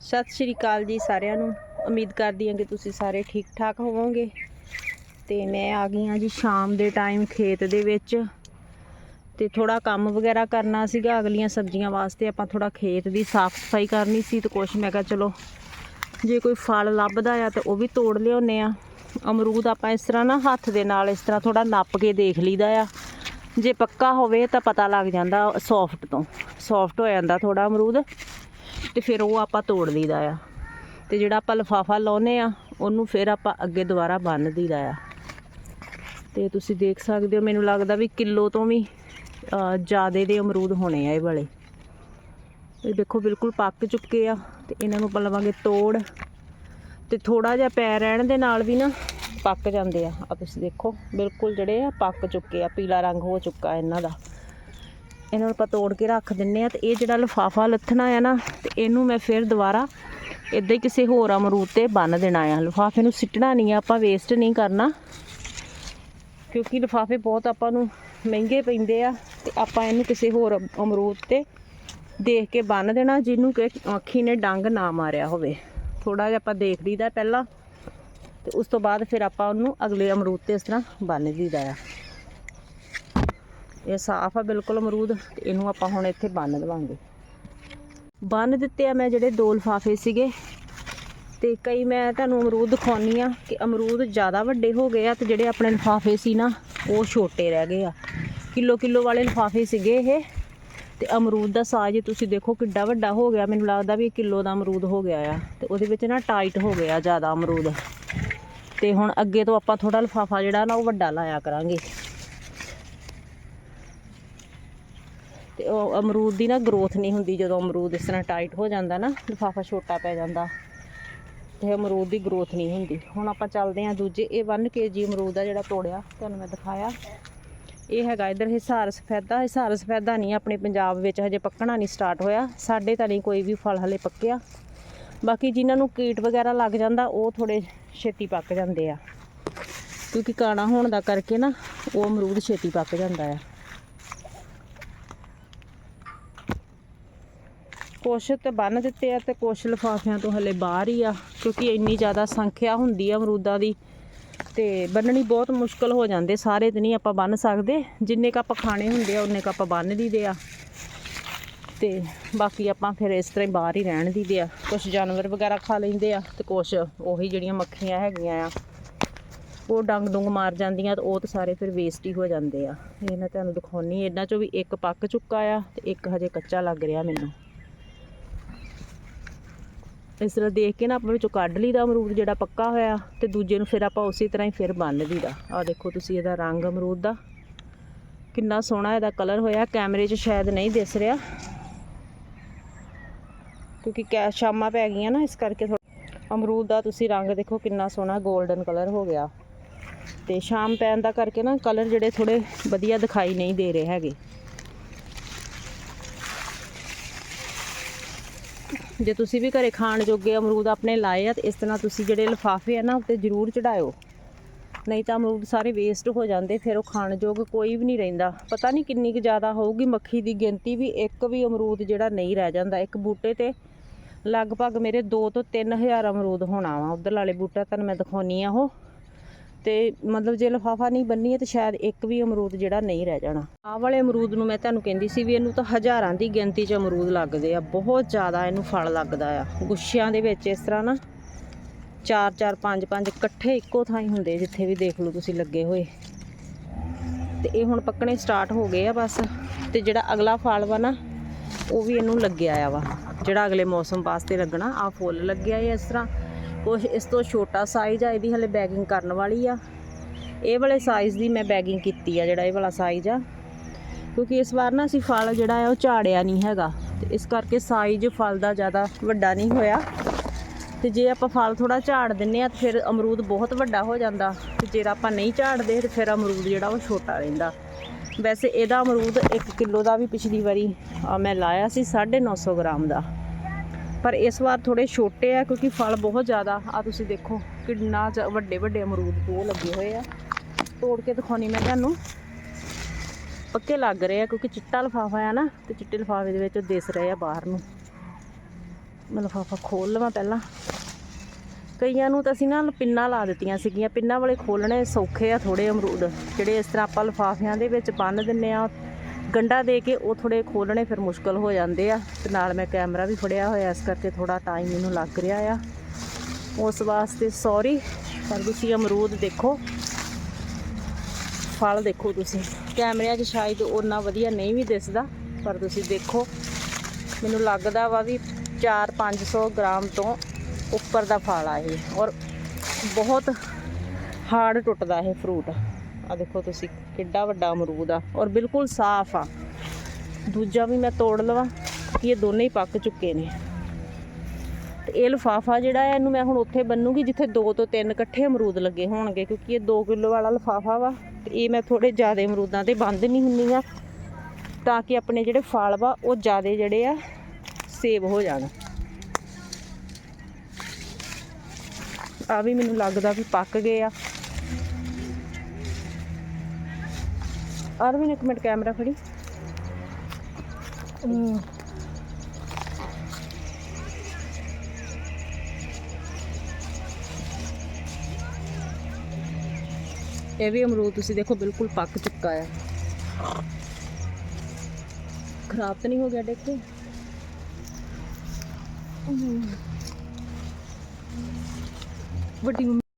ਸਤਿ ਸ਼੍ਰੀ ਅਕਾਲ ਜੀ ਸਾਰਿਆਂ ਨੂੰ। ਉਮੀਦ ਕਰਦੀ ਹਾਂ ਕਿ ਤੁਸੀਂ ਸਾਰੇ ਠੀਕ ਠਾਕ ਹੋਵੋਗੇ। ਤੇ ਮੈਂ ਆ ਗਈ ਹਾਂ ਜੀ ਸ਼ਾਮ ਦੇ ਟਾਈਮ ਖੇਤ ਦੇ ਵਿੱਚ। ਤੇ ਥੋੜਾ ਕੰਮ ਵਗੈਰਾ ਕਰਨਾ ਸੀਗਾ। ਅਗਲੀਆਂ ਸਬਜ਼ੀਆਂ ਵਾਸਤੇ ਆਪਾਂ ਥੋੜਾ ਖੇਤ ਦੀ ਸਾਫ਼ ਸਫ਼ਾਈ ਕਰਨੀ ਸੀ ਤੇ ਕੁਛ ਮੈਂ ਕਿਹਾ ਚਲੋ ਜੇ ਕੋਈ ਫਲ ਲੱਭਦਾ ਆ ਤੇ ਉਹ ਵੀ ਤੋੜ ਲਿਆਉਨੇ ਆ ਅਮਰੂਦ ਆਪਾਂ ਇਸ ਤਰ੍ਹਾਂ ਨਾ ਹੱਥ ਦੇ ਨਾਲ ਇਸ ਤਰ੍ਹਾਂ ਥੋੜਾ ਨੱਪ ਕੇ ਦੇਖ ਲਈਦਾ ਆ। ਜੇ ਪੱਕਾ ਹੋਵੇ ਤਾਂ ਪਤਾ ਲੱਗ ਜਾਂਦਾ ਸੌਫਟ ਤੋਂ। ਸੌਫਟ ਹੋ ਜਾਂਦਾ ਥੋੜਾ ਅਮਰੂਦ। ਤੇ ਫਿਰ ਉਹ ਆਪਾਂ ਤੋੜ ਲਈਦਾ ਆ। ਤੇ ਜਿਹੜਾ ਆਪਾਂ ਲਫਾਫਾ ਲਾਉਨੇ ਆ ਉਹਨੂੰ ਫਿਰ ਆਪਾਂ ਅੱਗੇ ਦੁਬਾਰਾ ਬੰਨ ਦਈਦਾ ਆ। ਤੇ ਤੁਸੀਂ ਦੇਖ ਸਕਦੇ ਹੋ ਮੈਨੂੰ ਲੱਗਦਾ ਵੀ ਕਿਲੋ ਤੋਂ ਵੀ ਅ, ਜ਼ਿਆਦੇ ਦੇ ਅਮਰੂਦ ਹੋਣੇ ਆ ਇਹ ਵਾਲੇ। ਇਹ ਦੇਖੋ ਬਿਲਕੁਲ ਪੱਕ ਚੁੱਕੇ ਆ ਤੇ ਇਹਨਾਂ ਨੂੰ ਆਪਾਂ ਲਵਾਂਗੇ ਤੋੜ। ਤੇ ਥੋੜਾ ਜਿਹਾ ਪੈ ਰਹਿਣ ਦੇ ਨਾਲ ਵੀ ਨਾ ਪੱਕ ਜਾਂਦੇ ਆ। ਆ ਤੁਸੀਂ ਦੇਖੋ ਬਿਲਕੁਲ ਜਿਹੜੇ ਆ ਪੱਕ ਚੁੱਕੇ ਆ ਪੀਲਾ ਰੰਗ ਹੋ ਚੁੱਕਾ ਇਹਨਾਂ ਦਾ। ਇਹਨਾਂ ਨੂੰ ਆਪਾਂ ਤੋੜ ਕੇ ਰੱਖ ਦਿੰਨੇ ਆ ਤੇ ਇਹ ਜਿਹੜਾ ਲਫਾਫਾ ਲੱਥਣਾ ਆ ਨਾ, ਤੇ ਇਹਨੂੰ ਮੈਂ ਫਿਰ ਦੁਬਾਰਾ ਇਦਾਂ ਹੀ ਕਿਸੇ ਹੋਰ ਅਮਰੂਦ ਤੇ ਬੰਨ ਦੇਣਾ ਆ। ਲਫਾਫੇ ਨੂੰ ਸਿੱਟਣਾ ਨਹੀਂ ਆ, ਆਪਾਂ ਵੇਸਟ ਨਹੀਂ ਕਰਨਾ, ਕਿਉਂਕਿ ਲਫਾਫੇ ਬਹੁਤ ਆਪਾਂ ਨੂੰ ਮਹਿੰਗੇ ਪੈਂਦੇ ਆ ਤੇ ਆਪਾਂ ਇਹਨੂੰ ਕਿਸੇ ਹੋਰ ਅਮਰੂਦ ਤੇ ਦੇਖ ਕੇ ਬੰਨ ਦੇਣਾ, ਜਿਹਨੂੰ ਕਿ ਅੱਖੀ ਨੇ ਡੰਗ ਨਾ ਮਾਰਿਆ ਹੋਵੇ। ਥੋੜਾ ਜਿਹਾ ਆਪਾਂ ਦੇਖ ਲਈਦਾ ਪਹਿਲਾਂ, ਤੇ ਉਸ ਤੋਂ ਬਾਅਦ ਫਿਰ ਆਪਾਂ ਉਹਨੂੰ ਅਗਲੇ ਅਮਰੂਦ ਤੇ ਇਸ ਤਰ੍ਹਾਂ ਬੰਨ ਦਈਦਾ ਆ। ਇਹ ਸਾਫ਼ ਆ, ਬਿਲਕੁਲ ਅਮਰੂਦ। ਤੇ ਇਹਨੂੰ ਆਪਾਂ ਹੁਣ ਇੱਥੇ ਬੰਨ ਦੇਵਾਂਗੇ ਬੰਨ ਦਿੱਤੇ ਆ ਮੈਂ ਜਿਹੜੇ ਦੋ ਲਿਫਾਫੇ ਸੀਗੇ। ਤੇ ਕਈ ਮੈਂ ਤੁਹਾਨੂੰ ਅਮਰੂਦ ਦਿਖਾਉਣੀ ਆ ਕਿ ਅਮਰੂਦ ਜ਼ਿਆਦਾ ਵੱਡੇ ਹੋ ਗਏ ਆ ਤੇ ਜਿਹੜੇ ਆਪਣੇ ਲਿਫਾਫੇ ਸੀ ਨਾ, ਉਹ ਛੋਟੇ ਰਹਿ ਗਏ ਆ। ਕਿਲੋ ਕਿਲੋ ਵਾਲੇ ਲਿਫਾਫੇ ਸੀਗੇ ਇਹ। ਤੇ ਅਮਰੂਦ ਦਾ ਸਾਈਜ਼ ਤੁਸੀਂ ਦੇਖੋ ਕਿੱਡਾ ਵੱਡਾ ਹੋ ਗਿਆ। ਮੈਨੂੰ ਲੱਗਦਾ ਵੀ ਕਿਲੋ ਦਾ ਅਮਰੂਦ ਹੋ ਗਿਆ ਆ। ਤੇ ਉਹਦੇ ਵਿੱਚ ਨਾ ਟਾਈਟ ਹੋ ਗਿਆ ਜ਼ਿਆਦਾ ਅਮਰੂਦ। ਤੇ ਹੁਣ ਅੱਗੇ ਤੋਂ ਆਪਾਂ ਥੋੜਾ ਲਿਫਾਫਾ ਜਿਹੜਾ ਨਾ ਉਹ ਵੱਡਾ ਲਾਇਆ ਕਰਾਂਗੇ ਤੇ ਉਹ ਅਮਰੂਦ ਦੀ ਨਾ ਗਰੋਥ ਨਹੀਂ ਹੁੰਦੀ ਜਦੋਂ ਅਮਰੂਦ ਇਸ ਤਰ੍ਹਾਂ ਟਾਈਟ ਹੋ ਜਾਂਦਾ ਨਾ, ਲਿਫਾਫਾ ਛੋਟਾ ਪੈ ਜਾਂਦਾ ਤੇ ਅਮਰੂਦ ਦੀ ਗਰੋਥ ਨਹੀਂ ਹੁੰਦੀ। ਹੁਣ ਆਪਾਂ ਚੱਲਦੇ ਹਾਂ ਦੂਜੇ, ਇਹ 1 ਕੇਜੀ ਅਮਰੂਦ ਆ ਜਿਹੜਾ ਤੋੜਿਆ, ਤੁਹਾਨੂੰ ਮੈਂ ਦਿਖਾਇਆ। ਇਹ ਹੈਗਾ ਇਧਰ ਹਿਸਾਰ ਸਫੈਦਾ ਹਿਸਾਰ ਸਫੈਦਾ ਨਹੀਂ, ਆਪਣੇ ਪੰਜਾਬ ਵਿੱਚ ਹਜੇ ਪੱਕਣਾ ਨਹੀਂ ਸਟਾਰਟ ਹੋਇਆ, ਸਾਡੇ ਤਾਂ ਨਹੀਂ ਕੋਈ ਵੀ ਫਲ ਹਲੇ ਪੱਕਿਆ। ਬਾਕੀ ਜਿਨ੍ਹਾਂ ਨੂੰ ਕੀਟ ਵਗੈਰਾ ਲੱਗ ਜਾਂਦਾ, ਉਹ ਥੋੜੇ ਛੇਤੀ ਪੱਕ ਜਾਂਦੇ ਆ। ਕਿਉਂਕਿ ਕਾਣਾ ਹੋਣ ਦਾ ਕਰਕੇ ਨਾ, ਉਹ ਅਮਰੂਦ ਛੇਤੀ ਪੱਕ ਜਾਂਦਾ ਆ। ਕੁਛ ਤੇ ਬੰਨ ਦਿੱਤੇ ਆ ਤੇ ਕੁਛ ਲਿਫਾਫਿਆਂ ਤੋਂ ਹਲੇ ਬਾਹਰ ਹੀ ਆ, ਕਿਉਂਕਿ ਇੰਨੀ ਜ਼ਿਆਦਾ ਸੰਖਿਆ ਹੁੰਦੀ ਆ ਅਮਰੂਦਾਂ ਦੀ ਤੇ ਬੰਨਣੀ ਬਹੁਤ ਮੁਸ਼ਕਲ ਹੋ ਜਾਂਦੇ, ਸਾਰੇ ਤੇ ਨਹੀਂ ਆਪਾਂ ਬੰਨ ਸਕਦੇ, ਜਿੰਨੇ ਕ ਆਪਾਂ ਖਾਣੇ ਹੁੰਦੇ ਆ ਉਹਨੇ ਕ ਆਪਾਂ ਬੰਨ ਦਈਦੇ ਆ। ਤੇ ਬਾਕੀ ਆਪਾਂ ਫਿਰ ਇਸ ਤਰ੍ਹਾਂ ਹੀ ਬਾਹਰ ਹੀ ਰਹਿਣ ਦਈਦੇ ਆ। ਕੁਝ ਜਾਨਵਰ ਵਗੈਰਾ ਖਾ ਲੈਂਦੇ ਆ ਤੇ ਕੁਝ ਉਹੀ ਜਿਹੜੀਆਂ ਮੱਖੀਆਂ ਹੈਗੀਆਂ ਆ, ਉਹ ਡੰਗ ਡੁੰਗ ਮਾਰ ਜਾਂਦੀਆਂ ਤੇ ਉਹ ਤਾਂ ਸਾਰੇ ਫਿਰ ਵੇਸਟ ਹੀ ਹੋ ਜਾਂਦੇ ਆ। ਇਹ ਮੈਂ ਤੁਹਾਨੂੰ ਦਿਖਾਉਣੀ, ਇਹਨਾਂ ਚੋਂ ਵੀ ਇੱਕ ਪੱਕ ਚੁੱਕਾ ਆ ਤੇ ਇੱਕ ਹਜੇ ਕੱਚਾ ਲੱਗ ਰਿਹਾ ਮੈਨੂੰ। ਇਸ ਤਰ੍ਹਾਂ ਦੇਖ ਕੇ ਨਾ ਆਪਾਂ ਵਿੱਚੋਂ ਕੱਢ ਲਈਦਾ ਅਮਰੂਦ ਜਿਹੜਾ ਪੱਕਾ ਹੋਇਆ ਤੇ ਦੂਜੇ ਨੂੰ ਫਿਰ ਆਪਾਂ ਉਸੇ ਤਰ੍ਹਾਂ ਹੀ ਫਿਰ ਬੰਨ ਲਈਦਾ। ਆਹ ਦੇਖੋ ਤੁਸੀਂ ਇਹਦਾ ਰੰਗ ਅਮਰੂਦ ਦਾ। ਕਿੰਨਾ ਸੋਹਣਾ ਇਹਦਾ ਕਲਰ ਹੋਇਆ। ਕੈਮਰੇ 'ਚ ਸ਼ਾਇਦ ਨਹੀਂ ਦਿਸ ਰਿਹਾ। ਕਿਉਂਕਿ ਕੈ ਸ਼ਾਮਾਂ ਪੈ ਗਈਆਂ ਨਾ, ਇਸ ਕਰਕੇ ਥੋੜ੍ਹਾ- ਅਮਰੂਦ ਦਾ ਤੁਸੀਂ ਰੰਗ ਦੇਖੋ ਕਿੰਨਾ ਸੋਹਣਾ 골ਡਨ ਕਲਰ ਹੋ ਗਿਆ। ਤੇ ਸ਼ਾਮ ਪੈਣ ਦਾ ਕਰਕੇ ਨਾ ਕਲਰ ਜਿਹੜੇ ਥੋੜੇ ਵਧੀਆ ਦਿਖਾਈ ਨਹੀਂ ਦੇ ਰਹੇ ਹੈਗੇ। ਜੇ ਤੁਸੀਂ ਵੀ ਘਰੇ ਖਾਣ ਜੋਗੇ ਅਮਰੂਦ ਆਪਣੇ ਲਾਏ ਆ, ਤੇ ਇਸ ਤਰ੍ਹਾਂ ਤੁਸੀਂ ਜਿਹੜੇ ਲਿਫਾਫੇ ਆ ਨਾ ਉੱਤੇ ਜ਼ਰੂਰ ਚੜਾਇਓ। ਨਹੀਂ ਤਾਂ ਅਮਰੂਦ ਸਾਰੇ ਵੇਸਟ ਹੋ ਜਾਂਦੇ, ਫਿਰ ਉਹ ਖਾਣ ਯੋਗ ਕੋਈ ਵੀ ਨਹੀਂ ਰਹਿੰਦਾ। ਪਤਾ ਨਹੀਂ ਕਿੰਨੀ ਕੁ ਜ਼ਿਆਦਾ ਹੋਊਗੀ, ਮੱਖੀ ਦੀ ਗਿਣਤੀ ਵੀ ਇੱਕ ਵੀ ਅਮਰੂਦ ਜਿਹੜਾ ਨਹੀਂ ਰਹਿ ਜਾਂਦਾ। ਇੱਕ ਬੂਟੇ ਤੇ ਲਗਭਗ ਮੇਰੇ 2 ਤੋਂ 3000 ਅਮਰੂਦ ਹੋਣਾ ਵਾ ਉਧਰ ਵਾਲੇ ਬੂਟਾ, ਤੁਹਾਨੂੰ ਮੈਂ ਦਿਖਾਉਣੀ ਆ ਉਹ। ਤੇ ਮਤਲਬ ਜੇ ਲਫਾਫਾ ਨਹੀਂ ਬੰਨੀਏ ਤੇ ਸ਼ਾਇਦ ਇੱਕ ਵੀ ਅਮਰੂਦ ਜਿਹੜਾ ਨਹੀਂ ਰਹਿ ਜਾਣਾ। ਆਹ ਵਾਲੇ ਅਮਰੂਦ ਨੂੰ ਮੈਂ ਤੁਹਾਨੂੰ ਕਹਿੰਦੀ ਸੀ ਵੀ ਇਹਨੂੰ ਤਾਂ ਹਜ਼ਾਰਾਂ ਦੀ ਗਿਣਤੀ 'ਚ ਅਮਰੂਦ ਲੱਗਦੇ ਆ, ਬਹੁਤ ਜ਼ਿਆਦਾ ਇਹਨੂੰ ਫਲ ਲੱਗਦਾ ਆ। ਗੁੱਛਿਆਂ ਦੇ ਵਿੱਚ ਇਸ ਤਰ੍ਹਾਂ ਨਾ ਚਾਰ ਚਾਰ, ਪੰਜ ਪੰਜ ਇਕੱਠੇ ਇੱਕੋ ਥਾਂ ਹੀ ਹੁੰਦੇ ਜਿੱਥੇ ਵੀ ਦੇਖ ਲਓ ਤੁਸੀਂ ਲੱਗੇ ਹੋਏ। ਤੇ ਇਹ ਹੁਣ ਪੱਕਣੇ ਸਟਾਰਟ ਹੋ ਗਏ ਆ ਬਸ, ਤੇ ਜਿਹੜਾ ਅਗਲਾ ਫਲ ਵਾ ਨਾ, ਉਹ ਵੀ ਇਹਨੂੰ ਲੱਗਿਆ ਆ ਵਾ। ਜਿਹੜਾ ਅਗਲੇ ਮੌਸਮ ਵਾਸਤੇ ਲੱਗਣਾ ਆ ਫੁੱਲ ਲੱਗਿਆ ਹੈ ਇਸ ਤਰ੍ਹਾਂ। ਕੁਛ ਇਸ ਤੋਂ ਛੋਟਾ ਸਾਈਜ਼ ਆ, ਇਹਦੀ ਹਲੇ ਬੈਗਿੰਗ ਕਰਨ ਵਾਲੀ ਆ। ਇਹ ਵਾਲੇ ਸਾਈਜ਼ ਦੀ ਮੈਂ ਬੈਗਿੰਗ ਕੀਤੀ ਆ ਜਿਹੜਾ ਇਹ ਵਾਲਾ ਸਾਈਜ਼ ਆ। ਕਿਉਂਕਿ ਇਸ ਵਾਰ ਨਾ ਅਸੀਂ ਫਲ ਜਿਹੜਾ ਆ ਉਹ ਝਾੜਿਆ ਨਹੀਂ ਹੈਗਾ। ਤੇ ਇਸ ਕਰਕੇ ਸਾਈਜ਼ ਫਲ ਦਾ ਜ਼ਿਆਦਾ ਵੱਡਾ ਨਹੀਂ ਹੋਇਆ। ਤੇ ਜੇ ਆਪਾਂ ਫਲ ਥੋੜਾ ਝਾੜ ਦਿੰਨੇ ਆ, ਤੇ ਫਿਰ ਅਮਰੂਦ ਬਹੁਤ ਵੱਡਾ ਹੋ ਜਾਂਦਾ। ਤੇ ਜੇ ਆਪਾਂ ਨਹੀਂ ਝਾੜਦੇ, ਤੇ ਫਿਰ ਅਮਰੂਦ ਜਿਹੜਾ ਉਹ ਛੋਟਾ ਰਹਿੰਦਾ। ਵੈਸੇ ਇਹਦਾ ਅਮਰੂਦ 1 ਕਿਲੋ ਦਾ ਵੀ ਪਿਛਲੀ ਵਾਰੀ ਮੈਂ ਲਾਇਆ ਸੀ 950 ਗ੍ਰਾਮ ਦਾ। ਪਰ ਇਸ ਵਾਰ ਥੋੜੇ ਛੋਟੇ ਆ ਕਿਉਂਕਿ ਫਲ ਬਹੁਤ ਜ਼ਿਆਦਾ। ਆ ਤੁਸੀਂ ਦੇਖੋ ਕਿੰਨਾ ਜ- ਵੱਡੇ ਵੱਡੇ ਅਮਰੂਦ ਦੋ ਲੱਗੇ ਹੋਏ ਆ। ਤੋੜ ਕੇ ਦਿਖਾਉਣੀ ਮੈਂ ਤੁਹਾਨੂੰ। ਪੱਕੇ ਲੱਗ ਰਹੇ ਆ ਕਿਉਂਕਿ ਚਿੱਟਾ ਲਿਫਾਫਾ ਆ ਨਾ, ਤੇ ਚਿੱਟੇ ਲਿਫਾਫੇ ਦੇ ਵਿੱਚ ਉਹ ਦਿਸ ਰਹੇ ਆ ਬਾਹਰ ਨੂੰ। ਮੈਂ ਲਿਫਾਫਾ ਖੋਲ ਲਵਾਂ ਪਹਿਲਾਂ। ਕਈਆਂ ਨੂੰ ਤਾਂ ਅਸੀਂ ਨਾ ਪਿੰਨਾਂ ਲਾ ਦਿੱਤੀਆਂ ਸੀਗੀਆਂ। ਪਿੰਨਾਂ ਵਾਲੇ ਖੋਲਣੇ ਸੌਖੇ ਆ ਥੋੜੇ ਅਮਰੂਦ। ਜਿਹੜੇ ਇਸ ਤਰ੍ਹਾਂ ਆਪਾਂ ਲਿਫਾਫਿਆਂ ਦੇ ਵਿੱਚ ਬੰਨ ਦਿੰਨੇ ਆ ਗੰਡਾ ਦੇ ਕੇ ਉਹ ਥੋੜੇ ਖੋਲਣੇ ਫਿਰ ਮੁਸ਼ਕਲ ਹੋ ਜਾਂਦੇ ਆ ਤੇ ਨਾਲ ਮੈਂ ਕੈਮਰਾ ਵੀ ਫੜਿਆ ਹੋਇਆ, ਇਸ ਕਰਕੇ ਥੋੜਾ ਟਾਈਮ ਮੈਨੂੰ ਲੱਗ ਰਿਹਾ ਆ। ਉਸ ਵਾਸਤੇ ਸੌਰੀ ਪਰ ਤੁਸੀਂ ਅਮਰੂਦ ਦੇਖੋ। ਫਲ ਦੇਖੋ ਤੁਸੀਂ। ਕੈਮਰਿਆਂ 'ਚ ਸ਼ਾਇਦ ਉਹਨਾਂ ਵਧੀਆ ਨਹੀਂ ਵੀ ਦਿਸਦਾ, ਪਰ ਤੁਸੀਂ ਦੇਖੋ। ਮੈਨੂੰ ਲੱਗਦਾ ਵਾ ਵੀ 4-500 ਗ੍ਰਾਮ ਤੋਂ ਉੱਪਰ ਦਾ ਫਲ ਆ ਇਹ। ਔਰ ਬਹੁਤ ਹਾਰਡ ਟੁੱਟਦਾ ਇਹ ਫਰੂਟ ਆ ਦੇਖੋ ਤੁਸੀਂ ਕਿੱਡਾ ਵੱਡਾ ਅਮਰੂਦ ਆ ਔਰ ਬਿਲਕੁਲ ਸਾਫ਼ ਆ। ਦੂਜਾ ਵੀ ਮੈਂ ਤੋੜ ਲਵਾਂ ਕਿ ਇਹ ਦੋਨੇ ਹੀ ਪੱਕ ਚੁੱਕੇ ਨੇ। ਤੇ ਇਹ ਲਿਫਾਫਾ ਜਿਹੜਾ ਹੈ, ਇਹਨੂੰ ਮੈਂ ਹੁਣ ਉੱਥੇ ਬੰਨੂਗੀ ਜਿੱਥੇ ਦੋ ਤੋਂ ਤਿੰਨ ਇਕੱਠੇ ਅਮਰੂਦ ਲੱਗੇ ਹੋਣਗੇ, ਕਿਉਂਕਿ ਇਹ 2 ਕਿਲੋ ਵਾਲਾ ਲਿਫਾਫਾ ਵਾ। ਤੇ ਇਹ ਮੈਂ ਥੋੜੇ ਜ਼ਿਆਦਾ ਅਮਰੂਦਾਂ ਤੇ ਬੰਦ ਨਹੀਂ ਹੁੰਨੀ ਆ, ਤਾਂ ਕਿ ਆਪਣੇ ਜਿਹੜੇ ਫਲ ਵਾ, ਉਹ ਜ਼ਿਆਦਾ ਜਿਹੜੇ ਆ, ਸੇਵ ਹੋ ਜਾਣ। ਆ ਵੀ ਮੈਨੂੰ ਲੱਗਦਾ ਵੀ ਪੱਕ ਗਏ ਆ। ਅਰਵਿਨ ਇੱਕ ਮਿੰਟ ਕੈਮਰਾ ਫੜੀ ਹਮ। ਇਹ ਵੀ ਅਮਰੂਦ ਤੁਸੀਂ ਦੇਖੋ ਬਿਲਕੁਲ ਪੱਕ ਚੁੱਕਾ ਆ ਖਰਾਬ ਤਾਂ ਨਹੀਂ ਹੋ ਗਿਆ ਦੇਖੋ ਵੱਡੀ ਮੰਮੀ